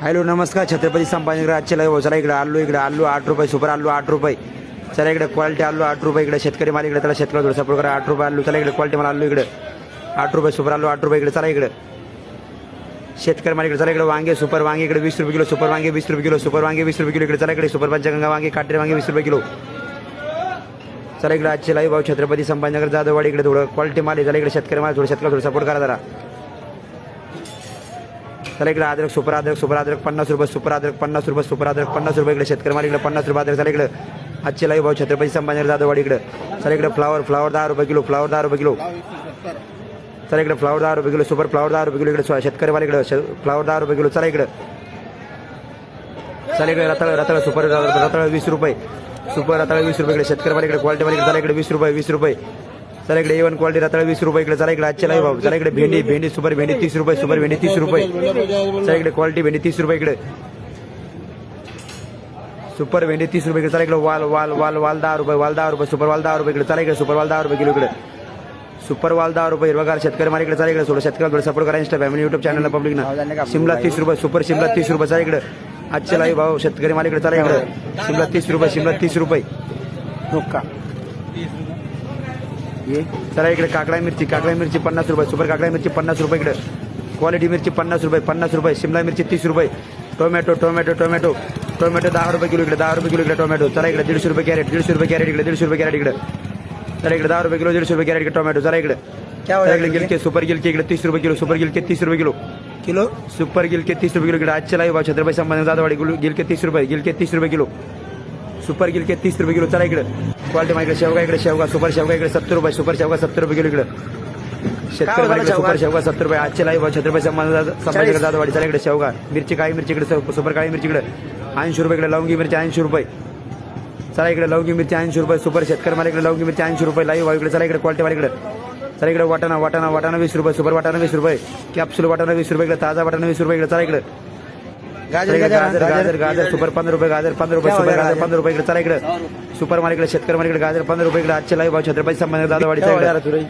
Hello नमस्कार छत्रपती संभाजीनगर आजचे live चला इकडे आलू इकडे आलू आठ रुपये सुपर आलू आठ रुपये. चला इकडे क्वालिटी आलू आठ रुपये इकडे शेतकरी माल इकडे त्याला शेतकरी थोडं सपोर्ट करा. आठ रुपये आलू चला इकडे क्वालिटी माल आलू इकडे. आठ रुपये सुपर आलू आठ रुपये इकडे चला इकडे. शेतकरी माल इकडे चला इकडे वांगे सुपर वांगे इकडे वीस रुपये किलो सुपर वांगे वीस रुपये किलो सुपर वांगे वीस रुपये किलो इकडे चला इकडे सुपर पंचगंगा वांगे काटेरी वांगे वीस रुपये किलो. चला इकडे आजचे लाईव्ह भाऊ छत्रपती संभाजीनगर जाधववाडी इकडे थोडं क्वालिटी माल आहे. चला इकडे शेतकरी माल थोडं शेतकरी थोडं सपोर्ट करा जरा. चला इकडे अद्रक सुपर अद्रक सुपर अद्रक पन्नास रुपये सुपर अद्रक पन्नास रुपये सुपर अद्रक पन्नास रुपये इकडे शेतकरी माल इकडे पन्नास रुपये अद्रक चला इकडे. आजचे लाईव्ह भाऊ छत्रपती संभाजी जाधववाडी इकडे. चला इकडे फ्लावर फ्लावर दहा रुपये किलो फ्लावर दहा रुपये किलो. चला इकडे फ्लावर दहा रुपये किलो सुपर फ्लावर दहा रुपये किलो इकडे शेतकरी माल इकडे श- फ्लावर दहा रुपये किलो. चला इकडे. चला इकडे रताळ रताळ सुपर रताळ वीस रुपये. सुपर रताळ वीस रुपये इकडे शेतकरी माल इकडे क्वालिटी माल इकडे चला इकडे वीस रुपये वीस रुपये. चला इकडे एवन क्वालिटी रताळ वीस रुपये इकडे चला इकडे आजच्या लाईव्ह भाऊ चला इकडे भेंडी भेंडी सुपर भेंडी तीस रुपये सुपर भेंडी तीस रुपये. चला इकडे क्वालिटी भेंडी तीस रुपये इकडे. सुपर भेंडी तीस रुपये चला इकडे वाल वाल वाल वाल दहा रुपये वाल दहा रुपये सुपर वाल दहा रुपये इकडे. चला इकडे सुपर वाल दहा रुपये किलो इकडे. सुपर वाल दहा रुपये हिरवागार शेतकरी माल इकडे. चला इकडे सोडा शेतकरी थोडं सपोर्ट करा इंस्टा फॅमिली युट्यूब चॅनलला पब्लिक ना. शिमला तीस रुपये सुपर शिमला तीस रुपये. चला इकडे. आजच्या लाईव्ह भाऊ शेतकरी माल इकडे. चला इकडे. शिमला तीस रुपये शिमला तीस रुपये. हुक्का ये। चला इकडे काकडा मिरची काकडा मिरची पन्नास रुपये सुपर काकडा मिरची पन्नास रुपये इकडे. क्वालिटी मिरची पन्नास रुपये पन्नास रुपये. शिमला मिरची तीस रुपये. टोमॅटो टोमॅटो टोमॅटो टोमॅटो दहा रुपये किलो इकडे दहा रुपये किलो इकडे टोमॅटो चला इकडे दीडशे रुपये कॅरेट दीडशे रुपये कॅरेट इकडे दीडशे रुपये कॅरेट इकडे. चला इकडे दहा रुपये किलो दीडशे रुपये कॅरेट टोमॅटो चला इकडे. क्या हो इकडे गिलके सुपर गिलके इकडे तीस रुपये किलो सुपर गिलके तीस रुपये किलो. किलो? सुपर गिलके तीस रुपये किलो इकडे. आजचे लाईव्ह छत्रपती संभाजी गुलू- गिलके तीस रुपये गिलके तीस रुपये किलो. सुपर गिलके तीस रुपये किलो. चला इकडे. क्वालिटी मा इकडे शेवगा इकडे शेवगा सुपर शेवगा इकडे सत्तर रुपये सुपर शेवगा सत्तर रुपये किलो इकडे. शेतकरी? सुपर शेवगा? सत्तर रुपये. आजचे लाईव्ह छत्रपती संभाजी संभाजी जाधववाडी चला इकडे शेवगा. मिरची काळी मिरची इकडे सुपर काळी मिरची इकडे. ऐंशी रुपये इकडे लवंगी मिरची ऐंशी रुपये. चला इकडे लवंगी मिरची ऐंशी रुपये सुपर शेतकरी मला इकडे लवंगी मिरची ऐंशी रुपये. लाईव्ह इकडे चला इकडे क्वालिटी वाला इकडे. चला इकडे वाटाणा वाटाणा वाटाणा वीस रुपये सुपर वाटाणा वीस रुपये. कॅप्सूल वाटाणा वीस रुपये इकडे ताजा वाटाणा वीस रुपये इकडे. चला इकडे. गाजर गाजर गाजर गाजर गाजर सुपर पंधरा रुपये गाजर पंधरा रुपये सुपर गाजर? पंधरा रुपये इकडे. चला इकडे. सुपर इकडे शेतकरी इकडे गाजर पंधरा रुपये इकडे. आजचे लाईव्ह भाव छत्रपती संभाजी दादावाडी क्या यार तुरई